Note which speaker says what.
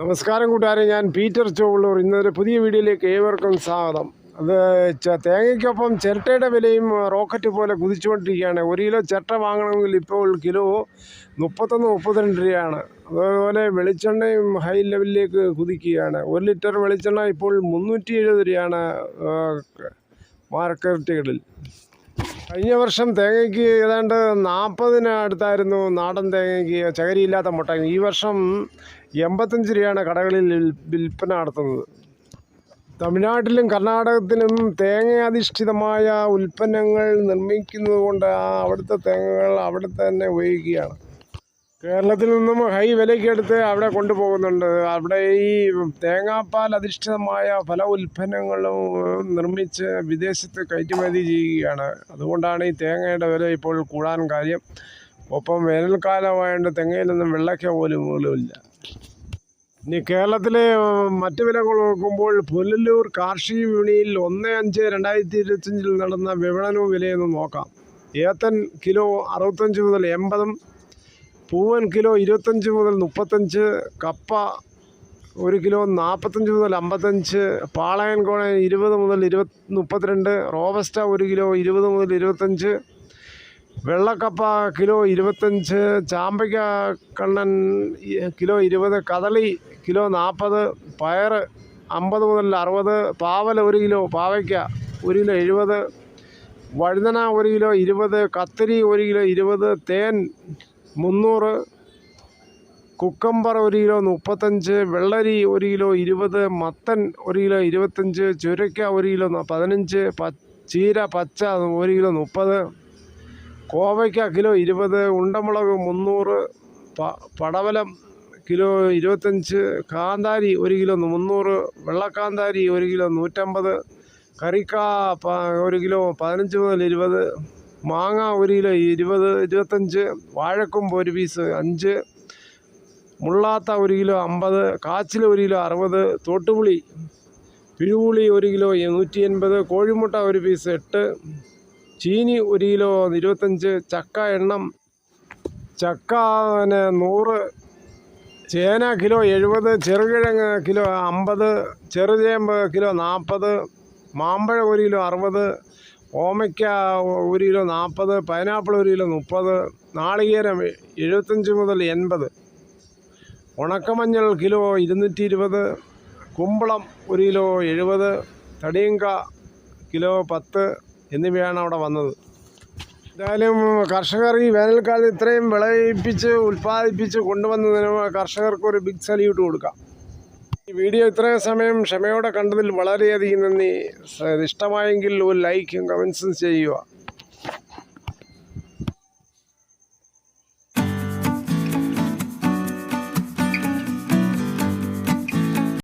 Speaker 1: നമസ്കാരം കൂട്ടുകാരെ ഞാൻ പീറ്റർ ചോവുള്ളൂർ. ഇന്നൊരു പുതിയ വീഡിയോയിലേക്ക് ഏവർക്കും സ്വാഗതം. അത് തേങ്ങയ്ക്കൊപ്പം ചിരട്ടയുടെ വിലയും റോക്കറ്റ് പോലെ കുതിച്ചുകൊണ്ടിരിക്കുകയാണ്. ഒരു കിലോ ചിരട്ട വാങ്ങണമെങ്കിൽ ഇപ്പോൾ കിലോ മുപ്പത്തൊന്ന് മുപ്പത്തിരണ്ട് രൂപയാണ്. അതുപോലെ വെളിച്ചെണ്ണയും ഹൈ ലെവലിലേക്ക് കുതിക്കുകയാണ്. ഒരു ലിറ്റർ വെളിച്ചെണ്ണ ഇപ്പോൾ മുന്നൂറ്റി എഴുപത് രൂപയാണ് മാർക്കറ്റുകളിൽ കഴിഞ്ഞ വർഷം തേങ്ങയ്ക്ക് ഏതാണ്ട് നാൽപ്പതിന് അടുത്തായിരുന്നു നാടൻ തേങ്ങയ്ക്ക് ചകരിയില്ലാത്ത മുട്ട. ഈ വർഷം എൺപത്തഞ്ച് രൂപയാണ് കടകളിൽ വിൽ- വിൽപ്പന നടത്തുന്നത്. തമിഴ്നാട്ടിലും കർണാടകത്തിലും തേങ്ങ അധിഷ്ഠിതമായ ഉൽപ്പന്നങ്ങൾ നിർമ്മിക്കുന്നത് കൊണ്ട് ആ അവിടുത്തെ തേങ്ങകൾ അവിടെ തന്നെ ഉപയോഗിക്കുകയാണ്. കേരളത്തിൽ നിന്നും ഹൈ വിലയ്ക്ക് എടുത്ത് അവിടെ കൊണ്ടുപോകുന്നുണ്ട്. അവിടെ ഈ തേങ്ങാപ്പാൽ അധിഷ്ഠിതമായ പല ഉൽപ്പന്നങ്ങളും നിർമ്മിച്ച് വിദേശത്ത് കയറ്റുമതി ചെയ്യുകയാണ്. അതുകൊണ്ടാണ് ഈ തേങ്ങയുടെ വില ഇപ്പോൾ കൂടാൻ കാര്യം. ഒപ്പം വേനൽക്കാലമായതുകൊണ്ട് തെങ്ങയിലൊന്നും വെള്ളയ്ക്ക പോലും പോലുമില്ല ഇനി കേരളത്തിലെ മറ്റു വിലകൾ നോക്കുമ്പോൾ പുനലൂർ കാർഷിക വിപണിയിൽ ഒന്ന് അഞ്ച് രണ്ടായിരത്തി ഇരുപത്തഞ്ചിൽ നടന്ന വിപണന വിലയെന്ന് നോക്കാം. ഏത്തൻ കിലോ അറുപത്തഞ്ച് മുതൽ എൺപതും പൂവൻ കിലോ ഇരുപത്തഞ്ച് മുതൽ മുപ്പത്തഞ്ച് കപ്പ ഒരു കിലോ നാൽപ്പത്തഞ്ച് മുതൽ അമ്പത്തഞ്ച് പാളയൻ കോണ ഇരുപത് മുതൽ ഇരുപത് മുപ്പത്തിരണ്ട് റോബസ്റ്റ ഒരു കിലോ ഇരുപത് മുതൽ ഇരുപത്തഞ്ച് വെള്ളക്കപ്പ കിലോ ഇരുപത്തഞ്ച് ചാമ്പയ്ക്ക കണ്ണൻ കിലോ ഇരുപത് കദളി കിലോ നാൽപ്പത് പയർ അമ്പത് മുതൽ അറുപത് പാവൽ ഒരു കിലോ പാവയ്ക്ക ഒരു കിലോ എഴുപത് വഴുതന ഒരു കിലോ ഇരുപത് കത്തിരി ഒരു കിലോ ഇരുപത് തേൻ മുന്നൂറ് കുക്കമ്പർ ഒരു കിലോ മുപ്പത്തഞ്ച് വെള്ളരി ഒരു കിലോ ഇരുപത് മത്തൻ ഒരു കിലോ ഇരുപത്തഞ്ച് ചുരയ്ക്ക ഒരു കിലോ പതിനഞ്ച് പ ചീര പച്ച ഒരു കിലോ മുപ്പത് കോവയ്ക്ക കിലോ ഇരുപത് ഉണ്ടമുളക് മുന്നൂറ് പ പടവലം കിലോ ഇരുപത്തഞ്ച് കാന്താരി ഒരു കിലോ മുന്നൂറ് വെള്ളക്കാന്താരി ഒരു കിലോ നൂറ്റമ്പത് കറിക്ക ഒരു കിലോ പതിനഞ്ച് മുതൽ ഇരുപത് മാങ്ങ ഒരു കിലോ ഇരുപത് ഇരുപത്തഞ്ച് വാഴക്കൊമ്പ് ഒരു പീസ് അഞ്ച് മുള്ളാത്ത ഒരു കിലോ അമ്പത് കാച്ചിൽ ഒരു കിലോ അറുപത് തോട്ടുപുളി പിഴുപുളി ഒരു കിലോ നൂറ്റി എൺപത് കോഴിമുട്ട ഒരു പീസ് എട്ട് ചീനി ഒരു കിലോ ഇരുപത്തഞ്ച് ചക്ക എണ്ണം ചക്ക പിന്നെ നൂറ് ചേന കിലോ എഴുപത് ചെറുകിഴങ്ങ് കിലോ അമ്പത് ചെറുചേമ്പ് കിലോ നാൽപ്പത് മാമ്പഴം ഒരു കിലോ അറുപത് ഓമയ്ക്ക ഒരു കിലോ നാൽപ്പത് പൈനാപ്പിൾ ഒരു കിലോ മുപ്പത് നാളികേരം എഴുപത്തഞ്ച് മുതൽ എൺപത് ഉണക്കമഞ്ഞൾ കിലോ ഇരുന്നൂറ്റി ഇരുപത് കുമ്പളം ഒരു കിലോ എഴുപത് തടിയങ്ക കിലോ പത്ത് എന്നിവയാണ് അവിടെ വന്നത്. എന്തായാലും കർഷകർ ഈ വേനൽക്കാലത്ത് ഇത്രയും വിളയിപ്പിച്ച് ഉൽപ്പാദിപ്പിച്ച് കൊണ്ടുവന്നതിന് കർഷകർക്ക് ഒരു ബിഗ് സല്യൂട്ട് കൊടുക്കാം. ഈ വീഡിയോ ഇത്രയും സമയം ക്ഷമയോടെ കണ്ടതിൽ വളരെയധികം നന്ദി. ഇഷ്ടമായെങ്കിൽ ഒരു ലൈക്കും കമൻസും ചെയ്യുക.